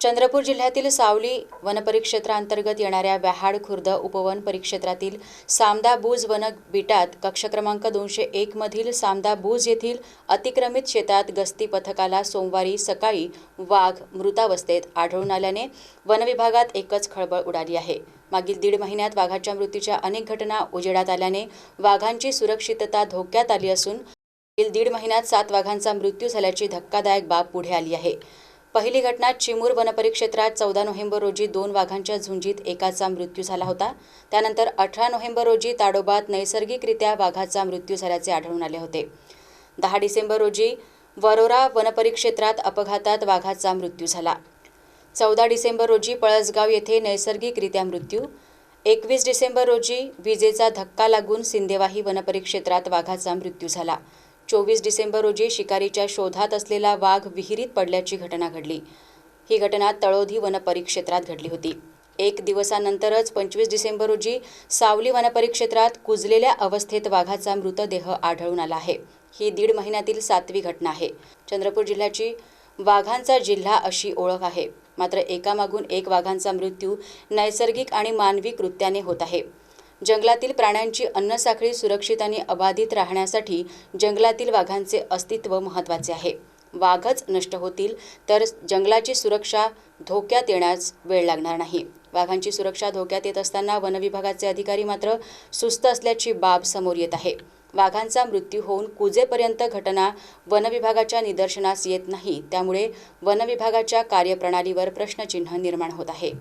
चंद्रपूर जिल्ह्यातील सावली वनपरिक्षेत्रांतर्गत येणाऱ्या व्याहाड खुर्द उपवन परिक्षेत्रातील सामदा बुज वन बिटात कक्ष क्रमांक दोनशे एक मधील सामदा बुज येथील अतिक्रमित शेतात गस्ती पथकाला सोमवारी सकाळी वाघ मृतावस्थेत आढळून आल्याने वनविभागात एकच खळबळ उडाली आहे. मागील दीड महिन्यात वाघाच्या मृत्यूच्या अनेक घटना उजेडात आल्याने वाघांची सुरक्षितता धोक्यात आली असून मागील दीड महिन्यात सात वाघांचा मृत्यू झाल्याची धक्कादायक बाब पुढे आली आहे. पहिली घटना चिमूर वनपरिक्षेत्रात चौदा नोव्हेंबर रोजी दोन वाघांच्या झुंजीत एकाचा मृत्यू झाला होता. त्यानंतर अठरा नोव्हेंबर रोजी ताडोबात नैसर्गिकरित्या वाघाचा मृत्यू झाल्याचे आढळून आले होते. दहा डिसेंबर रोजी वरोरा वनपरिक्षेत्रात अपघातात वाघाचा मृत्यू झाला. चौदा डिसेंबर रोजी पळसगाव येथे नैसर्गिकरित्या मृत्यू. एकवीस डिसेंबर रोजी विजेचा धक्का लागून सिंदेवाही वनपरिक्षेत्रात वाघाचा मृत्यू झाला. चोवीस डिसेंबर रोजी शिकारीच्या शोधात असलेला वाघ विहिरीत पडल्याची घटना घडली. ही घटना तळोधी वनपरिक्षेत्रात घडली होती. एक दिवसानंतरच पंचवीस डिसेंबर रोजी सावली वनपरिक्षेत्रात कुजलेल्या अवस्थेत वाघाचा मृतदेह आढळून आला आहे. ही दीड महिन्यातील सातवी घटना आहे. चंद्रपूर जिल्ह्याची वाघांचा जिल्हा अशी ओळख आहे. मात्र एकामागून एक वाघांचा मृत्यू नैसर्गिक आणि मानवी कृत्याने होत आहे. जंगलातील प्राण्यांची अन्नसाखळी सुरक्षित आणि अबाधित राहण्यासाठी जंगलातील वाघांचे अस्तित्व महत्त्वाचे आहे. वाघच नष्ट होतील तर जंगलाची सुरक्षा धोक्यात येण्यास वेळ लागणार नाही. वाघांची सुरक्षा धोक्यात येत असताना वनविभागाचे अधिकारी मात्र सुस्त असल्याची बाब समोर येत आहे. वाघांचा मृत्यू होऊन कुजेपर्यंत घटना वनविभागाच्या निदर्शनास येत नाही त्यामुळे वनविभागाच्या कार्यप्रणालीवर प्रश्नचिन्ह निर्माण होत आहे.